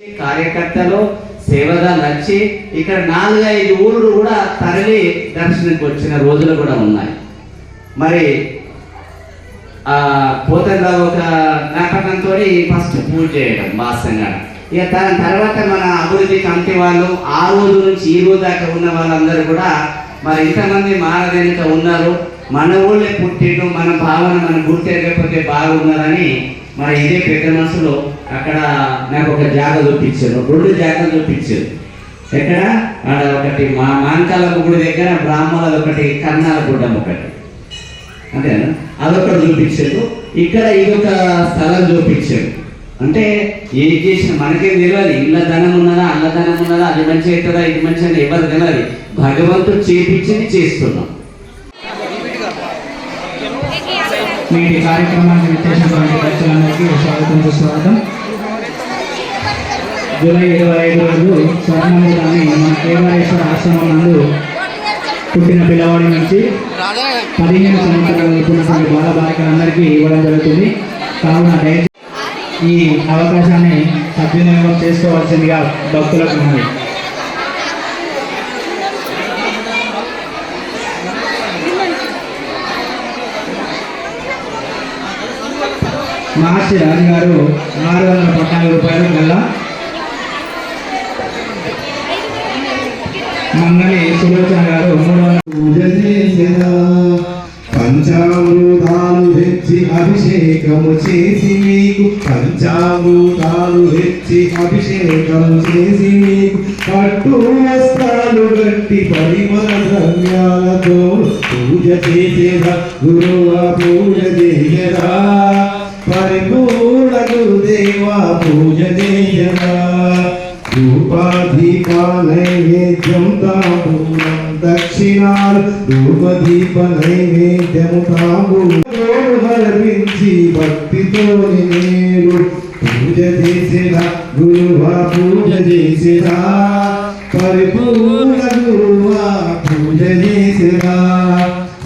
కార్యకర్తలు సేవగా నచ్చి ఇక్కడ నాలుగైదు ఊళ్ళు కూడా తరలి దర్శనకు వచ్చిన రోజులు కూడా ఉన్నాయి. మరి ఆ పోతంగా ఒక జ్ఞాపకంతో ఫస్ట్ పూజ చేయడం వాస్తవంగా ఇక దాని తర్వాత మన అభివృద్ధి కమిటీ వాళ్ళు ఆ రోజు నుంచి ఈ రోజు దాకా ఉన్న వాళ్ళందరూ కూడా మరి ఇంతమంది మారదేనిక ఉన్నారు. మన ఊళ్ళే పుట్టిండు మన భావన మనం గుర్తెరగకపోతే బాగున్నారని మరి ఇదే పెద్ద మనసులో అక్కడ నాకు ఒక జాగ చూపించారు రెండు జాగలు చూపించారు. ఎక్కడ? ఆడ ఒకటి మా మాంకాల గుడి దగ్గర బ్రాహ్మణుల ఒకటి కన్నాల గుడ్డం ఒకటి. అంతేనా? అదొకటి చూపించారు. ఇక్కడ ఇదొక స్థలం చూపించారు. అంటే ఏం చేసిన మనకేం తెలియాలి. ఇళ్ళ ధనం ఉన్నదా అల్ల ధనం ఉన్నదా అది మంచి అవుతుందా ఇది మంచి అని ఎవరు తెలియాలి. భగవంతుడు చేపించింది చేస్తున్నాం. నేటి కార్యక్రమానికి విచ్చేసినటువంటి భక్తులందరికీ స్వాగతం జూలై ఇరవై ఐదు రోజు స్వర్ణమూలాన్ని మన కేవలేశ్వర ఆశ్రమం నందు పుట్టిన పిల్లవాడి నుంచి పదిహేను సంవత్సరాలు పుట్టినటువంటి బాల బాలికలందరికీ ఇవ్వడం జరుగుతుంది. కావున దయచేసి ఈ అవకాశాన్ని సద్వినియోగం చేసుకోవాల్సిందిగా భక్తులకు ఉన్నది మహర్షి రాజుగారు ఆరు వందల పద్నాలుగు రూపాయలు గల్లా మంగళి సులోచన గారు మూడు వందల పూజ అభిషేకము చేసి మీకు పంచామృతాలు తెచ్చి అభిషేకము చేసి మీకు పట్టు వస్త్రాలు గట్టి పరిమళ ద్రవ్యాలతో పూజ చేసేదా? గురువ పూజ చేయరా పరిపూర్ణ గురుదేవా పూజ చేయరా ధూపాదీప తాంబూలం దక్షిణాలు ధూపదీప నైవేద్యము తాంబూలం. సమర్పించి భక్తితో నేను పూజ చేసిన గురువా పూజ చేసిన పరిపూర్ణ గురువా పూజ చేసిన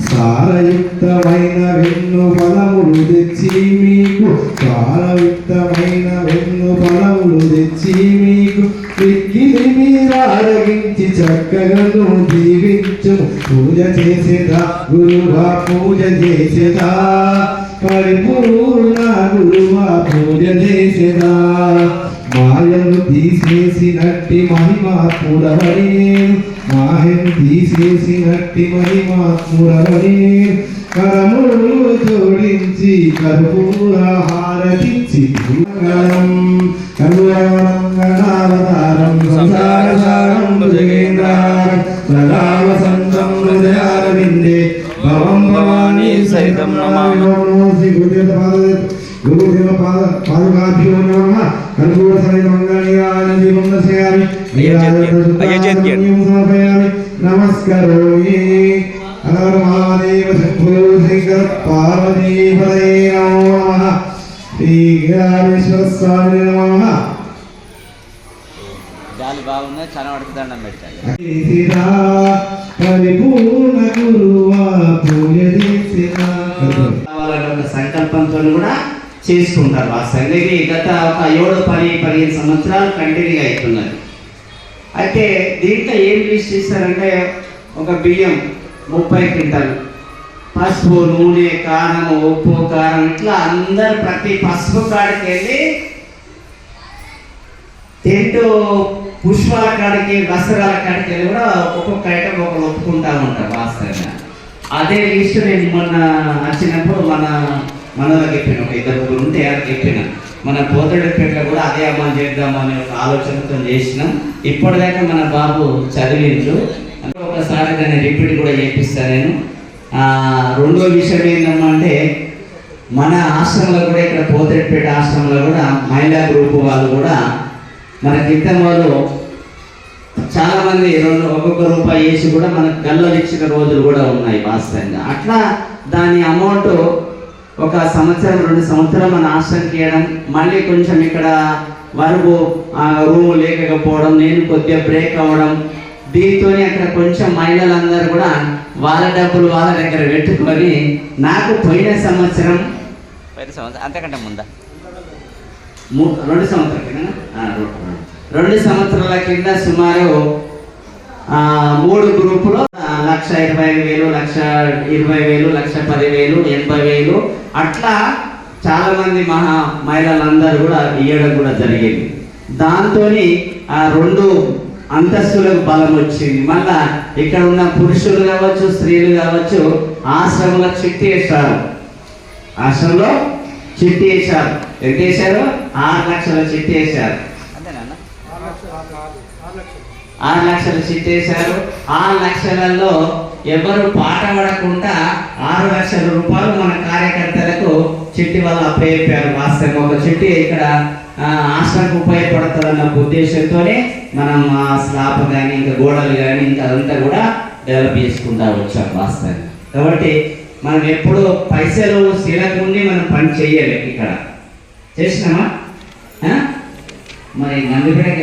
సారయుక్తమైన వెన్ను ఫలములు తెచ్చి మీకు సారయుక్తమైన వెన్ను ఫలములు తెచ్చి మీకు ఎక్కిది మీరారగించి చక్కగను దీవించు పూజ చేసేదా గురువా పూజ చేసేదా పరిపూర్ణ గురువా పూజ చేసేదా మాయను తీసేసినట్టి మహిమాత్ముడవని నేను. మాయను తీసేసినట్టి మహిమాత్ముడవని నేను. కరములు జోడించి కర్పూర హారతించి మంగళం కరుణావతారం నమస్కరోమి. హర మహాదేవ శంభో శంకర పార్వతీ పదే నమో నమ. శ్రీ గిరామేశ్వర స్వామి నమ. గాలి బాగుంది? చనబడికి దండం పెట్టాలి సంకల్పంతో కూడా చేసుకుంటారు ఆ సంగతి గత ఒక ఏడు పది పదిహేను సంవత్సరాలు కంటిన్యూగా అవుతున్నది. అయితే దీంట్లో ఏం లిస్ట్ చేస్తారంటే ఒక బియ్యం ముప్పై క్వింటాలు పసుపు నూనె కారం ఉప్పు కారం ఇట్లా అందరు ప్రతి పసుపు కాడికి వెళ్ళి టెంట్ పుష్పాల కాడికి వస్త్రాల కాడికి వెళ్ళి కూడా ఒక్కొక్క ఐటమ్ ఒకరు ఒప్పుకుంటా ఉంటారు వాస్తవంగా. అదే లిస్ట్ నేను మొన్న వచ్చిన మనలో చెప్పాను ఒక ఇద్దరు ముగ్గురు ఉంటే అది చెప్పిన. మన పోతడిపేటలో కూడా అదే చేద్దాం అనే ఒక ఆలోచనతో చేసినాం. ఇప్పటిదాకా మన బాబు చదివించు ఒకసారి దాన్ని రిపీట్ కూడా చేపిస్తాను నేను. రెండో విషయం ఏంటమ్మా అంటే మన ఆశ్రమంలో కూడా ఇక్కడ పోతడిపేట ఆశ్రమంలో కూడా మహిళా గ్రూప్ వాళ్ళు కూడా మన క్రితం వాళ్ళు చాలామంది రెండు ఒక్కొక్క రూపాయి వేసి కూడా మనకు గల్లలు ఇచ్చిన రోజులు కూడా ఉన్నాయి వాస్తవంగా. అట్లా దాని అమౌంట్ ఒక సంవత్సరం రెండు సంవత్సరం మన ఆశ్రమంకి ఇవ్వడం మళ్ళీ కొంచెం ఇక్కడ వరకు రూమ్ లేకపోవడం నేను కొద్దిగా బ్రేక్ అవ్వడం దీంతో అక్కడ కొంచెం మహిళలందరూ కూడా వాళ్ళ డబ్బులు వాళ్ళ దగ్గర పెట్టుకొని నాకు పోయిన సంవత్సరం పది సంవత్సరం అంతకంటే ముందా? రెండు సంవత్సరాలు రెండు. సంవత్సరాల కింద సుమారు మూడు గ్రూపులు లక్ష ఇరవై ఐదు వేలు లక్ష ఇరవై వేలు లక్ష పది వేలు ఎనభై వేలు అట్లా చాలా మంది మహా మహిళలందరూ కూడా ఇవ్వడం కూడా జరిగింది. దాంతో ఆ రెండు అంతస్తులకు బలం వచ్చింది. మళ్ళా ఇక్కడ ఉన్న పురుషులు కావచ్చు స్త్రీలు కావచ్చు ఆశ్రమంలో చిట్టి వేశారు ఆశ్రమంలో చిట్టి వేశారు ఎంత వేశారు ఆరు లక్షల చిట్టి వేశారు ఆరు లక్షల చిట్టి వేశారు ఆరు లక్షలలో ఎవరు పాట పడకుండా ఆరు లక్షల రూపాయలు మన చిట్టి వల్ల వాస్తవం ఒక చెట్టు ఇక్కడ ఆశ్రమకు ఉపయోగపడుతుందన్న ఉద్దేశంతోనే మనం ఆ స్లాబ్ కానీ ఇంకా గోడలు కానీ ఇంకా అదంతా కూడా డెవలప్ చేసుకుంటా వచ్చాం వాస్తవంగా. కాబట్టి మనం ఎప్పుడు పైసలు స్థిరంగా మనం పని చేయాలి ఇక్కడ. చేసినామా? మరి నందిపేటకి